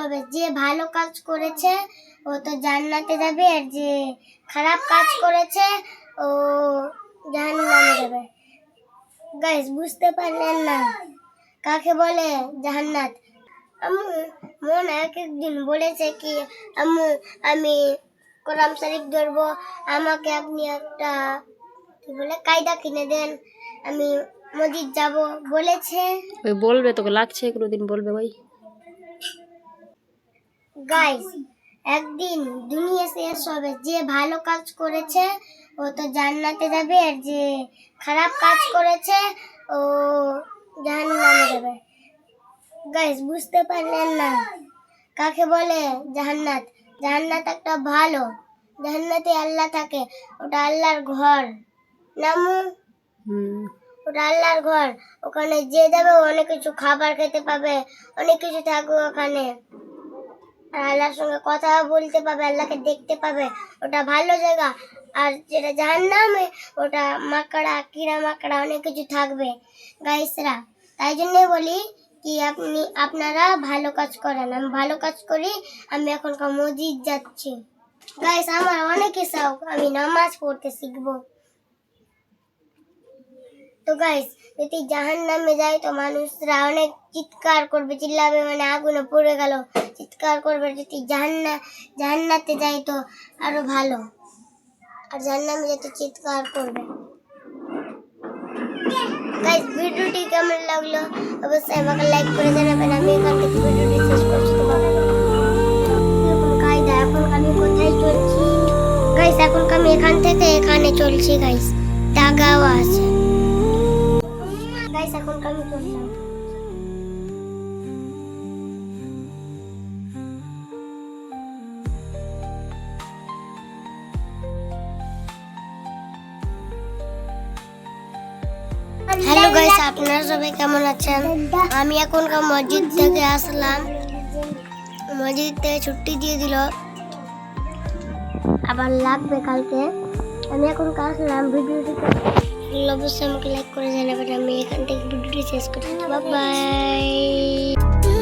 হবে যে ভালো কাজ করেছে, ও তো জান্নাতে যাবে, আর যে খারাপ কাজ করেছে, ও জাহান্নামে যাবে। গাইস বুঝতে পারলেন না? কাকে বলে জাহান্নাত আম্মু, মন এক একদিন বলেছে কি, আম্মু, আমি কোরআন শরীফ ধরবো, আমাকে আপনি একটা, কি বলে, কায়দা কিনে দেন, আমি মসজিদ যাব। বলেছে। ওই বলবে, তোকে লাগছে, কোনোদিন বলবে ওই গাইস একদিন দুনিয়া শেষ হবে। যে ভালো কাজ করেছে ও তো জান্নাতে যাবে আর যে খারাপ কাজ করেছে ও জাহান্নামে যাবে। গাইস বুঝতে পারলেন না? কাকে বলে জাহান্নাত জাহান্নাত একটা ভালো। জাহান্নাতে আল্লাহ থাকে। ওটা আল্লাহর ঘর। নামু? ওটা আল্লাহর ঘর। ওখানে যে যাবে অনেক কিছু খাবার খেতে পাবে অনেক কিছু থাকবে ওখানে। আর আল্লাহর সঙ্গে কথা বলতে পাবে, আল্লাহকে দেখতে পাবে। ওটা ভালো জায়গা। আর যেটা জাহান্নামে, ওটা মাকড়া, কিড়া মাকড়া, অনেক কিছু থাকবে। গাইসরা তাই জন্যই বলি কি আপনি, আপনারা ভালো কাজ করেন। আমি ভালো কাজ করি, আমি এখনকার মসজিদ যাচ্ছি। গাইস আমার অনেক শখ আমি নামাজ পড়তে শিখব। তো গাইস যদি জাহান নামে যায় তো মানুষরা অনেক চিৎকার করবে, চিল্লাবে মানে আগুনে পড়ে গেল। চিৎকার করবে, যদি জাহান্না, জাহান্নাতে যায় তো আরও ভালো। আর জাহান্নামে যেতে চিৎকার করবে। গাইস ভিডিওটি কেমন লাগল? অবশ্যই আমাকে লাইক করে জানাবেন। আমি এখান থেকে ভিডিওটি শেষ করছি এখন আমি কোথায় চলছি? গাইস এখন আমি এখান থেকে এখানে চলছি গাইস টাকাও আছে। গাইস এখন আমি চললাম হ্যালো গাইস আপনারা সবাই কেমন আছেন? আমি এখনকার মসজিদ থেকে আসলাম। মসজিদ থেকে ছুটি দিয়ে দিল। আবার লাগবে কালকে। আমি এখন আসলাম ভিডিওটি অবশ্যই আমাকে লাইক করে জানাবেন আমি এখান থেকে ভিডিওটি শেষ করছি বাই বাই